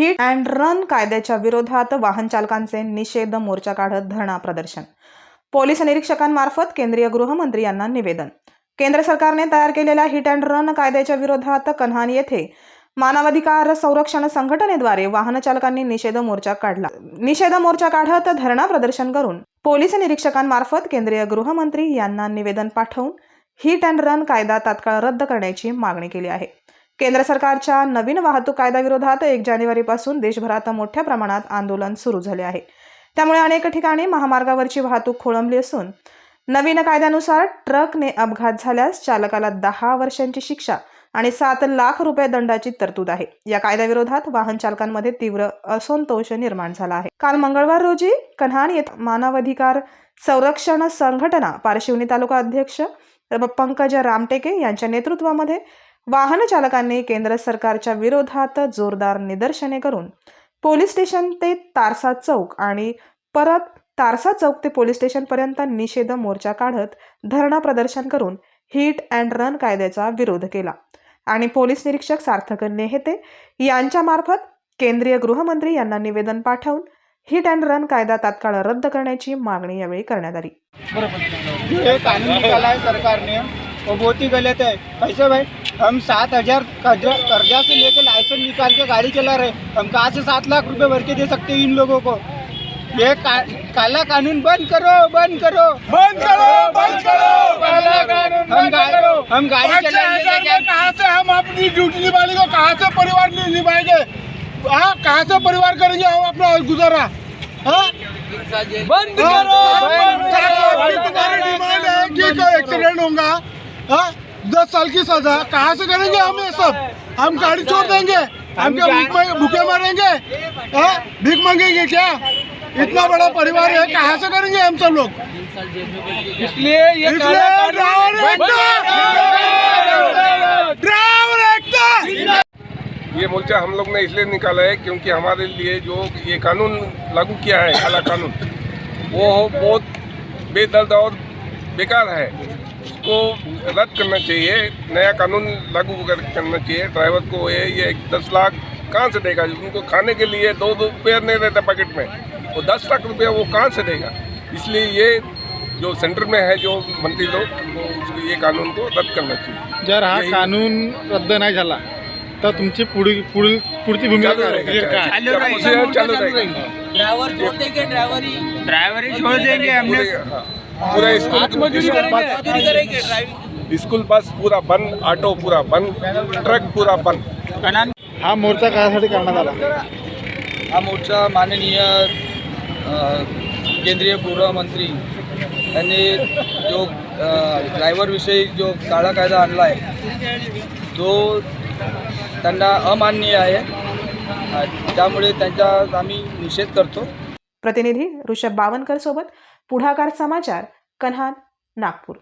Hit and run कायद्याच्या विरोधात वाहन चालकांचे निषेध मोर्चा काढत धरणा प्रदर्शन. पोलीस निरीक्षकांमार्फत केंद्रीय गृहमंत्री यांना निवेदन. केंद्र सरकारने तयार केलेल्या हिट अँड रन कायद्याच्या विरोधात कन्हान येथे मानवाधिकार संरक्षण संघटनेद्वारे वाहन चालकांनी निषेध मोर्चा काढला. निषेध मोर्चा काढत धरणा प्रदर्शन करून पोलीस निरीक्षकांमार्फत केंद्रीय गृहमंत्री यांना निवेदन पाठवून हिट अँड रन कायदा तात्काळ रद्द करण्याची मागणी केली आहे. केंद्र सरकारच्या नवीन वाहतूक कायद्याविरोधात एक जानेवारीपासून देशभरात मोठ्या प्रमाणात आंदोलन सुरू झाले आहे. त्यामुळे अनेक ठिकाणी महामार्गावरची वाहतूक खोळंबली असून नवीन कायद्यानुसार ट्रकने अपघात झाल्यास चालकाला दहा वर्षांची शिक्षा आणि सात लाख रुपये दंडाची तरतूद आहे. या कायद्याविरोधात वाहन चालकांमध्ये तीव्र असंतोष निर्माण झाला आहे. काल मंगळवार रोजी कन्हान येथे मानवाधिकार संरक्षण संघटना पारशिवनी तालुका अध्यक्ष पंकज रामटेके यांच्या नेतृत्वामध्ये वाहन चालकांनी केंद्र सरकारच्या विरोधात जोरदार निदर्शने करून पोलीस स्टेशन ते तारसा चौक आणि परत तारसा चौक ते पोलीस स्टेशनपर्यंत निषेध मोर्चा काढत धरणा प्रदर्शन करून हिट अँड रन कायद्याचा विरोध केला. आणि पोलीस निरीक्षक सार्थक नेहते यांच्यामार्फत केंद्रीय गृहमंत्री यांना निवेदन पाठवून हिट अँड रन कायदा तात्काळ रद्द करण्याची मागणी यावेळी करण्यात आली. सरकारने. वो बहुत ही गलत है कैसे भाई हम सात हजार कर्जा कर्जा से लेके लाइसेंस निकाल के गाड़ी चला रहे. हम कहाँ से सात लाख रुपए भर के दे सकते हैं इन लोगों को? ये का, काला कानून बंद करो बंद करो. बंद करो बंद करो काला कानून हम करो. हम गाड़ी में कहाँ से हम अपनी ड्यूटी निभाएंगे कहाँ से परिवार नि- निभाएंगे? हाँ कहाँ से परिवार करेंगे हम अपना गुजारा? हाँ? बंद करो बंद करो। है कि एक्सीडेंट होगा हाँ? दस साल की सजा कहाँ से करेंगे हम ये सब? हम गाड़ी छोड़ देंगे। हम क्या भूख मरेंगे? हाँ? भीख मांगेंगे क्या? इतना बड़ा परिवार है कहाँ से करेंगे हम सब लोग? इसलिए ये ये मोर्चा हम लोग ने इसलिए निकाला है क्योंकि हमारे लिए जो ये कानून लागू किया है काला कानून वो बहुत बेदर्द और बेकार है। उसको रद्द करना चाहिए नया कानून लागू कर, करना चाहिए। ड्राइवर को ये ये दस लाख कहाँ से देगा? उनको खाने के लिए दो दो रुपये नहीं रहता पैकेट में। वो दस लाख रुपया वो कहाँ से देगा? इसलिए ये जो सेंटर में है जो मंत्री लोग वो उसको ये कानून को रद्द करना चाहिए। जर हा कानून रद्द नाही झाला तर तुमची पुढील पुढील पुढची भूमिका चालू राहील? काय? चालू चालू ड्राइवर छोड़ देंगे ड्राइवरी ड्राइवरी छोड़ देंगे हमने हाँ, पूरा स्कूल स्कूल बस पूरा बंद ऑटो पूरा बंद ट्रक पूरा बंद। हा मोर्चा कशासाठी करण्यात आला? हा मोर्चा माननीय केंद्रीय गृहमंत्री यांनी जो ड्रायव्हरविषयी जो काळा कायदा आणला आहे तो त्यांना अमान्य आहे. त्यामुळे त्यांचा आम्ही निषेध करतो. प्रतिनिधी ऋषभ बावनकर सोबत पुढाकार समाचार कन्हान नागपूर.